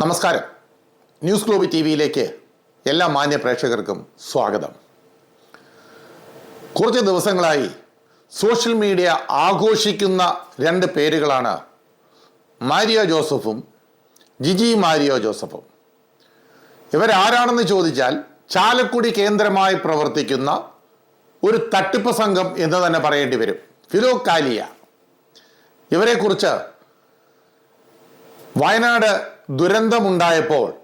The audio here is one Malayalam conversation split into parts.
നമസ്കാരം. ന്യൂസ് ഗ്ലോബി ടി വിയിലേക്ക് എല്ലാ മാന്യ പ്രേക്ഷകർക്കും സ്വാഗതം. കുറച്ച് ദിവസങ്ങളായി സോഷ്യൽ മീഡിയ ആഘോഷിക്കുന്ന രണ്ട് പേരുകളാണ് മാരിയോ ജോസഫും ജിജി മാരിയോ ജോസഫും. ഇവരാരാണെന്ന് ചോദിച്ചാൽ ചാലക്കുടി കേന്ദ്രമായി പ്രവർത്തിക്കുന്ന ഒരു തട്ടിപ്പ് സംഘം എന്ന് തന്നെ പറയേണ്ടി വരും. ഫിലോ കാലിയ. ഇവരെക്കുറിച്ച് വയനാട് ദുരന്തമുണ്ടായപ്പോൾ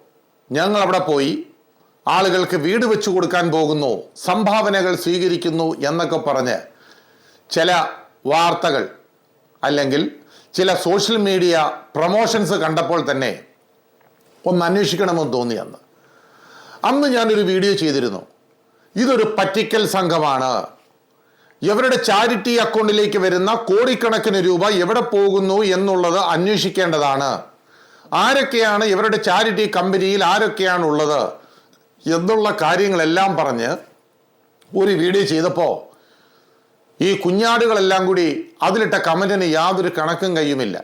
ഞങ്ങൾ അവിടെ പോയി ആളുകൾക്ക് വീട് വെച്ചു കൊടുക്കാൻ പോകുന്നു സംഭാവനകൾ സ്വീകരിക്കുന്നു എന്നൊക്കെ പറഞ്ഞ് ചില വാർത്തകൾ അല്ലെങ്കിൽ ചില സോഷ്യൽ മീഡിയ പ്രൊമോഷൻസ് കണ്ടപ്പോൾ തന്നെ ഒന്ന് അന്വേഷിക്കണമെന്ന് തോന്നി അന്ന്. അന്ന് ഞാനൊരു വീഡിയോ ചെയ്തിരുന്നു. ഇതൊരു പറ്റിക്കൽ സംഘമാണ്. ഇവരുടെ ചാരിറ്റി അക്കൗണ്ടിലേക്ക് വരുന്ന കോടിക്കണക്കിന് രൂപ എവിടെ പോകുന്നു എന്നുള്ളത് അന്വേഷിക്കേണ്ടതാണ്. ആരൊക്കെയാണ് ഇവരുടെ ചാരിറ്റി കമ്പനിയിൽ ആരൊക്കെയാണ് ഉള്ളത് എന്നുള്ള കാര്യങ്ങളെല്ലാം പറഞ്ഞ് ഒരു വീഡിയോ ചെയ്തപ്പോൾ ഈ കുഞ്ഞാടുകളെല്ലാം കൂടി അതിലിട്ട കമന്റിന് യാതൊരു കണക്കും കയ്യുമില്ല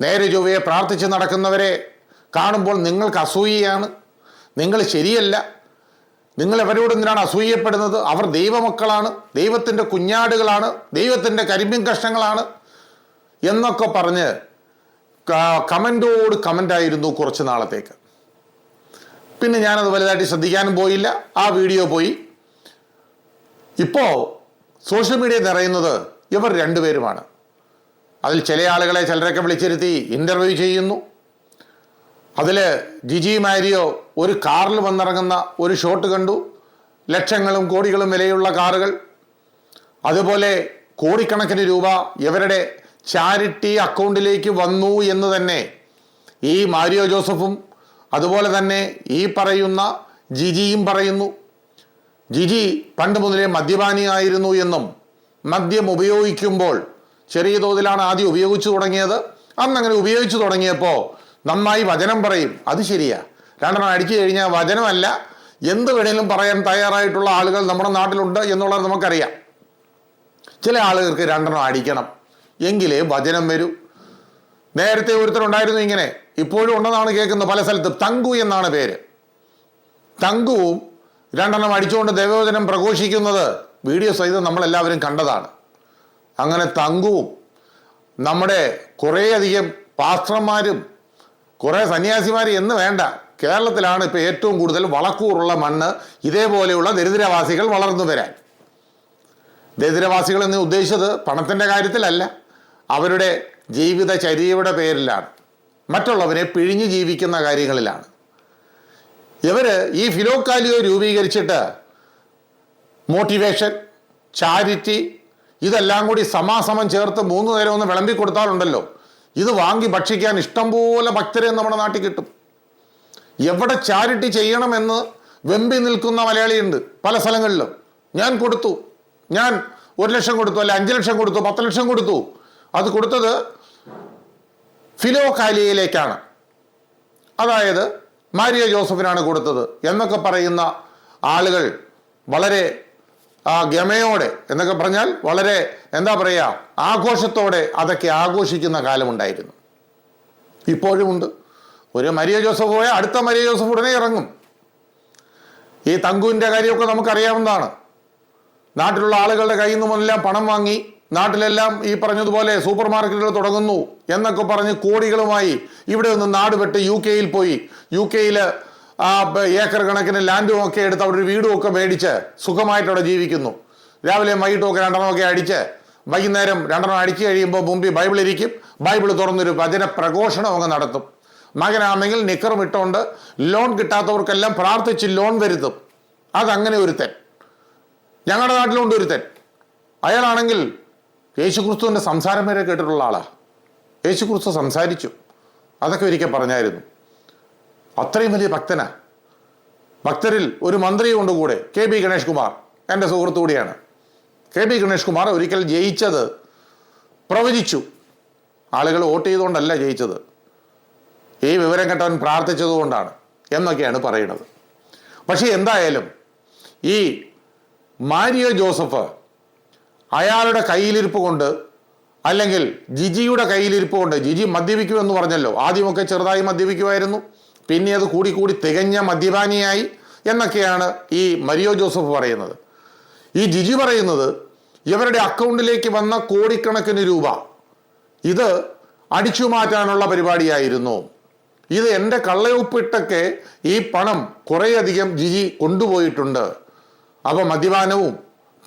നേരെ ചൊവ്വയെ പ്രാർത്ഥിച്ച് നടക്കുന്നവരെ കാണുമ്പോൾ നിങ്ങൾക്ക് അസൂയയാണ്. നിങ്ങൾ ശരിയല്ല. നിങ്ങൾ എവരോട് എന്തിനാണ് അസൂയപ്പെടുന്നത്? അവർ ദൈവമക്കളാണ്. ദൈവത്തിന്റെ കുഞ്ഞാടുകളാണ്. ദൈവത്തിന്റെ കരിമ്പിൻ കഷ്ണങ്ങളാണ്. എന്നൊക്കെ പറഞ്ഞ് കമന്റോട് കമന്റായിരുന്നു കുറച്ച് നാളത്തേക്ക്. പിന്നെ ഞാനത് വലുതായിട്ട് ശ്രദ്ധിക്കാനും പോയില്ല. ആ വീഡിയോ പോയി. ഇപ്പോൾ സോഷ്യൽ മീഡിയ നിറയുന്നത് ഇവർ രണ്ടുപേരുമാണ്. അതിൽ ചില ആളുകളെ ചിലരൊക്കെ വിളിച്ചിരുത്തി ഇന്റർവ്യൂ ചെയ്യുന്നു. അതിൽ ജിജി മാരിയോ ഒരു കാറിൽ വന്നിറങ്ങുന്ന ഒരു ഷോട്ട് കണ്ടു. ലക്ഷങ്ങളും കോടികളും വിലയുള്ള കാറുകൾ. അതുപോലെ കോടിക്കണക്കിന് രൂപ ഇവരുടെ ചാരിറ്റി അക്കൗണ്ടിലേക്ക് വന്നു എന്ന് തന്നെ ഈ മാരിയോ ജോസഫും അതുപോലെ തന്നെ ഈ പറയുന്ന ജിജിയും പറയുന്നു. ജിജി പണ്ട് മുതലേ മദ്യപാനിയായിരുന്നു എന്നും മദ്യം ഉപയോഗിക്കുമ്പോൾ ചെറിയ തോതിലാണ് ആദ്യം ഉപയോഗിച്ചു തുടങ്ങിയത്. അന്ന് അങ്ങനെ ഉപയോഗിച്ചു തുടങ്ങിയപ്പോൾ നന്നായി വചനം പറയും. അത് ശരിയാ. രണ്ടെണ്ണം അടിച്ചു കഴിഞ്ഞാൽ വചനമല്ല. എന്ത് വേണേലും പറയാൻ തയ്യാറായിട്ടുള്ള ആളുകൾ നമ്മുടെ നാട്ടിലുണ്ട് എന്നുള്ളത് നമുക്കറിയാം. ചില ആളുകൾക്ക് രണ്ടെണ്ണം അടിക്കണം. എങ്കിലേ വചനം വരൂ. നേരത്തെ ഒരുത്തരുണ്ടായിരുന്നു ഇങ്ങനെ. ഇപ്പോഴും ഉണ്ടെന്നാണ് കേൾക്കുന്നത് പല സ്ഥലത്തും. തങ്കു എന്നാണ് പേര്. തങ്കുവും രണ്ടെണ്ണം അടിച്ചുകൊണ്ട് ദൈവവചനം പ്രഘോഷിക്കുന്നത് വീഡിയോ സഹിതം നമ്മളെല്ലാവരും കണ്ടതാണ്. അങ്ങനെ തങ്കുവും നമ്മുടെ കുറേയധികം പാസ്റ്റർമാരും കുറേ സന്യാസിമാരും എന്ന് വേണ്ട. കേരളത്തിലാണ് ഇപ്പോൾ ഏറ്റവും കൂടുതൽ വളക്കൂറുള്ള മണ്ണ് ഇതേപോലെയുള്ള ദരിദ്രവാസികൾ വളർന്നു വരാൻ. ദരിദ്രവാസികൾ എന്ന് ഉദ്ദേശിച്ചത് പണത്തിന്റെ കാര്യത്തിലല്ല. അവരുടെ ജീവിത ജീവിതചര്യയുടെ പേരിലാണ്. മറ്റുള്ളവരെ പിഴിഞ്ഞു ജീവിക്കുന്ന കാര്യങ്ങളിലാണ്. ഇവർ ഈ ഫിലോക്കാലിയോ രൂപീകരിച്ചിട്ട് മോട്ടിവേഷൻ ചാരിറ്റി ഇതെല്ലാം കൂടി സമാസമം ചേർത്ത് മൂന്ന് നേരം ഒന്ന് വിളമ്പി കൊടുത്താലുണ്ടല്ലോ. ഇത് വാങ്ങി ഭക്ഷിക്കാൻ ഇഷ്ടംപോലെ ഭക്തരെ നമ്മുടെ നാട്ടിൽ കിട്ടും. എവിടെ ചാരിറ്റി ചെയ്യണമെന്ന് വെമ്പി നിൽക്കുന്ന മലയാളിയുണ്ട് പല സ്ഥലങ്ങളിലും. ഞാൻ കൊടുത്തു. ഞാൻ ഒരു ലക്ഷം കൊടുത്തു അല്ലെ അഞ്ച് ലക്ഷം കൊടുത്തു പത്ത് ലക്ഷം കൊടുത്തു. അത് കൊടുത്തത് ഫിലോഖാലിയയിലേക്കാണ് അതായത് മാരിയ ജോസഫിനാണ് കൊടുത്തത് എന്നൊക്കെ പറയുന്ന ആളുകൾ വളരെ ഗമയോടെ എന്നൊക്കെ പറഞ്ഞാൽ വളരെ എന്താ പറയുക ആഘോഷത്തോടെ അതൊക്കെ ആഘോഷിക്കുന്ന കാലമുണ്ടായിരുന്നു. ഇപ്പോഴുമുണ്ട് ഒരു മരിയ ജോസഫ് പോയാൽ അടുത്ത മരിയ ജോസഫ് ഉടനെ ഇറങ്ങും. ഈ തങ്കുവിന്റെ കാര്യമൊക്കെ നമുക്കറിയാവുന്നതാണ്. നാട്ടിലുള്ള ആളുകളുടെ കയ്യിൽ നിന്നുമെല്ലാം പണം വാങ്ങി നാട്ടിലെല്ലാം ഈ പറഞ്ഞതുപോലെ സൂപ്പർ മാർക്കറ്റുകൾ തുടങ്ങുന്നു എന്നൊക്കെ പറഞ്ഞ് കോടികളുമായി ഇവിടെ നിന്ന് നാട് വിട്ട് യു കെയിൽ പോയി. യു കെയിൽ ഏക്കർ കണക്കിന് ലാൻഡും ഒക്കെ എടുത്ത് അവിടെ ഒരു വീടും ഒക്കെ മേടിച്ച് സുഖമായിട്ട് അവിടെ ജീവിക്കുന്നു. രാവിലെ വൈകിട്ടും ഒക്കെ രണ്ടെണ്ണം ഒക്കെ അടിച്ച് വൈകുന്നേരം രണ്ടെണ്ണം അടിച്ചു കഴിയുമ്പോൾ മുമ്പിൽ ബൈബിൾ ഇരിക്കും. ബൈബിൾ തുറന്നൊരു വചന പ്രഘോഷണം അങ്ങ് നടത്തും. മകനാണെങ്കിൽ നിക്കറും ഇട്ടുകൊണ്ട് ലോൺ കിട്ടാത്തവർക്കെല്ലാം പ്രാർത്ഥിച്ച് ലോൺ വരുത്തും. അതങ്ങനെ ഒരുത്തൻ. ഞങ്ങളുടെ നാട്ടിലുണ്ട് ഒരുത്തൻ. അയാളാണെങ്കിൽ യേശുക്രിസ്തുവിന്റെ സംസാരം വരെ കേട്ടിട്ടുള്ള ആളാ. യേശുക്രിസ്തു സംസാരിച്ചു. അതൊക്കെ ഒരിക്കൽ പറഞ്ഞായിരുന്നു. അത്രയും വലിയ ഭക്തനാ. ഭക്തരിൽ ഒരു മന്ത്രിയുണ്ട് കൂടെ കെ ബി ഗണേഷ് കുമാർ എന്റെ സുഹൃത്തു കൂടിയാണ്. കെ ബി ഗണേഷ് കുമാർ ഒരിക്കൽ ജയിച്ചത് പ്രവചിച്ചു. ആളുകൾ വോട്ട് ചെയ്തുകൊണ്ടല്ല ജയിച്ചത്. ഈ വിവരം കേട്ടവൻ പ്രാർത്ഥിച്ചതുകൊണ്ടാണ് എന്നൊക്കെയാണ് പറയുന്നത്. പക്ഷേ എന്തായാലും ഈ മാരിയോ ജോസഫ് അയാളുടെ കയ്യിലിരിപ്പ് കൊണ്ട് അല്ലെങ്കിൽ ജിജിയുടെ കയ്യിലിരിപ്പ് കൊണ്ട് ജിജി മദ്യപിക്കുമെന്ന് പറഞ്ഞല്ലോ. ആദ്യമൊക്കെ ചെറുതായി മദ്യപിക്കുമായിരുന്നു. പിന്നെ അത് കൂടി കൂടി തികഞ്ഞ മദ്യപാനിയായി എന്നൊക്കെയാണ് ഈ മരിയോ ജോസഫ് പറയുന്നത്. ഈ ജിജി പറയുന്നത് ഇവരുടെ അക്കൗണ്ടിലേക്ക് വന്ന കോടിക്കണക്കിന് രൂപ. ഇത് അടിച്ചു മാറ്റാനുള്ള പരിപാടിയായിരുന്നു. ഇത് എന്റെ കള്ളയൊപ്പിട്ടൊക്കെ ഈ പണം കുറേയധികം ജിജി കൊണ്ടുപോയിട്ടുണ്ട്. അപ്പോൾ മദ്യപാനവും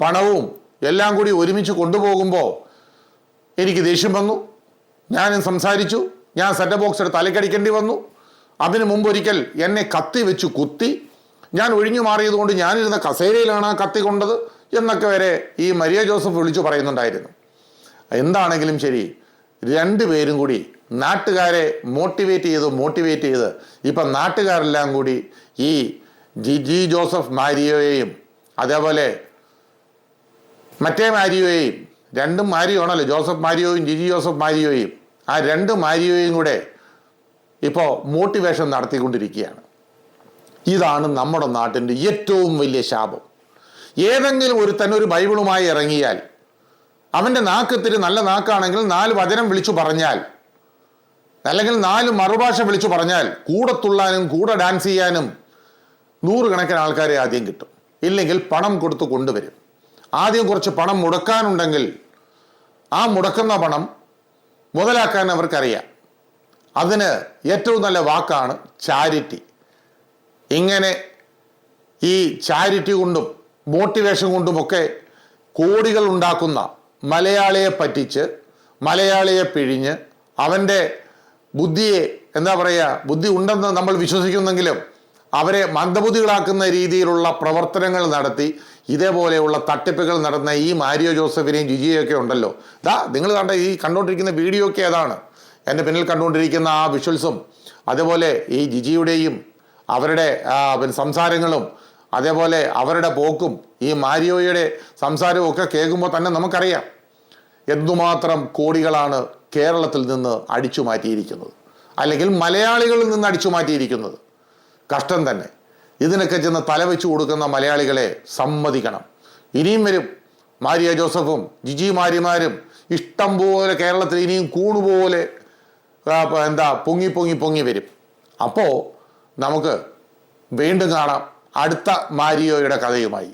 പണവും എല്ലാം കൂടി ഒരുമിച്ച് കൊണ്ടുപോകുമ്പോൾ എനിക്ക് ദേഷ്യം വന്നു. ഞാൻ സംസാരിച്ചു. ഞാൻ സെറ്റ് ബോക്സ് എടുത്ത് തലക്കടിക്കേണ്ടി വന്നു. അതിനു മുമ്പ് ഒരിക്കൽ എന്നെ കത്തി വെച്ച് കുത്തി. ഞാൻ ഒഴിഞ്ഞു മാറിയതുകൊണ്ട് ഞാനിരുന്ന കസേരയിലാണ് ആ കത്തി കൊണ്ടത് എന്നൊക്കെ വരെ ഈ മരിയ ജോസഫ് വിളിച്ചു പറയുന്നുണ്ടായിരുന്നു. എന്താണെങ്കിലും ശരി രണ്ടുപേരും കൂടി നാട്ടുകാരെ മോട്ടിവേറ്റ് ചെയ്ത് മോട്ടിവേറ്റ് ചെയ്ത് ഇപ്പം നാട്ടുകാരെല്ലാം കൂടി ഈ ജി ജി ജോസഫ് മാരിയോയെയും അതേപോലെ മറ്റേ മാരിയോയെയും രണ്ടും മാരിയോണല്ലോ? ജോസഫ് മാരിയോയും ജിജി ജോസഫ് മാരിയോയും. ആ രണ്ട് മാരിയോയും കൂടെ ഇപ്പോൾ മോട്ടിവേഷൻ നടത്തിക്കൊണ്ടിരിക്കുകയാണ്. ഇതാണ് നമ്മുടെ നാട്ടിന്റെ ഏറ്റവും വലിയ ശാപം. ഏതെങ്കിലും ഒരു തന്നെ ഒരു ബൈബിളുമായി ഇറങ്ങിയാൽ അവന്റെ നാക്കത്തിരി നല്ല നാക്കാണെങ്കിൽ നാല് വചനം വിളിച്ചു പറഞ്ഞാൽ അല്ലെങ്കിൽ നാല് മറുഭാഷ വിളിച്ചു പറഞ്ഞാൽ കൂടെ തുള്ളാനും കൂടെ ഡാൻസ് ചെയ്യാനും നൂറുകണക്കിന് ആൾക്കാരെ ആദ്യം കിട്ടും. ഇല്ലെങ്കിൽ പണം കൊടുത്ത് കൊണ്ടുവരും. ആദ്യം കുറച്ച് പണം മുടക്കാനുണ്ടെങ്കിൽ ആ മുടക്കുന്ന പണം മുതലാക്കാൻ അവർക്കറിയാം. അതിന് ഏറ്റവും നല്ല വാക്കാണ് ചാരിറ്റി. ഇങ്ങനെ ഈ ചാരിറ്റി കൊണ്ടും മോട്ടിവേഷൻ കൊണ്ടുമൊക്കെ കോടികൾ ഉണ്ടാക്കുന്ന മലയാളിയെ പറ്റിച്ച് മലയാളിയെ പിഴിഞ്ഞ് അവന്റെ ബുദ്ധിയെ എന്താ പറയുക ബുദ്ധി ഉണ്ടെന്ന് നമ്മൾ വിശ്വസിക്കുന്നെങ്കിലും അവരെ മന്ദബുദ്ധികളാക്കുന്ന രീതിയിലുള്ള പ്രവർത്തനങ്ങൾ നടത്തി ഇതേപോലെയുള്ള തട്ടിപ്പുകൾ നടന്ന ഈ മാരിയോ ജോസഫിനെയും ജിജിയൊക്കെ ഉണ്ടല്ലോ. ദാ നിങ്ങൾ കണ്ട ഈ കണ്ടുകൊണ്ടിരിക്കുന്ന വീഡിയോ ഒക്കെ അതാണ് എന്റെ പിന്നിൽ കണ്ടുകൊണ്ടിരിക്കുന്ന ആ വിഷ്വൽസും അതുപോലെ ഈ ജിജിയുടെയും അവരുടെ പിന്നെ സംസാരങ്ങളും അതേപോലെ അവരുടെ പോക്കും ഈ മാരിയോയുടെ സംസാരവും ഒക്കെ കേൾക്കുമ്പോൾ തന്നെ നമുക്കറിയാം എന്തുമാത്രം കോടികളാണ് കേരളത്തിൽ നിന്ന് അടിച്ചു മാറ്റിയിരിക്കുന്നത് അല്ലെങ്കിൽ മലയാളികളിൽ നിന്ന് അടിച്ചു മാറ്റിയിരിക്കുന്നത് കഷ്ടം തന്നെ. ഇതിനൊക്കെ ചെന്ന് തലവെച്ചു കൊടുക്കുന്ന മലയാളികളെ സമ്മതിക്കണം. ഇനിയും വരും. മാരിയ ജോസഫും ജിജി മാരിമാരും ഇഷ്ടം പോലെ കേരളത്തിൽ ഇനിയും കൂണുപോലെ എന്താ പൊങ്ങി പൊങ്ങി പൊങ്ങി വരും. അപ്പോൾ നമുക്ക് വീണ്ടും കാണാം. അടുത്ത മാരിയോയുടെ കഥയുമായി.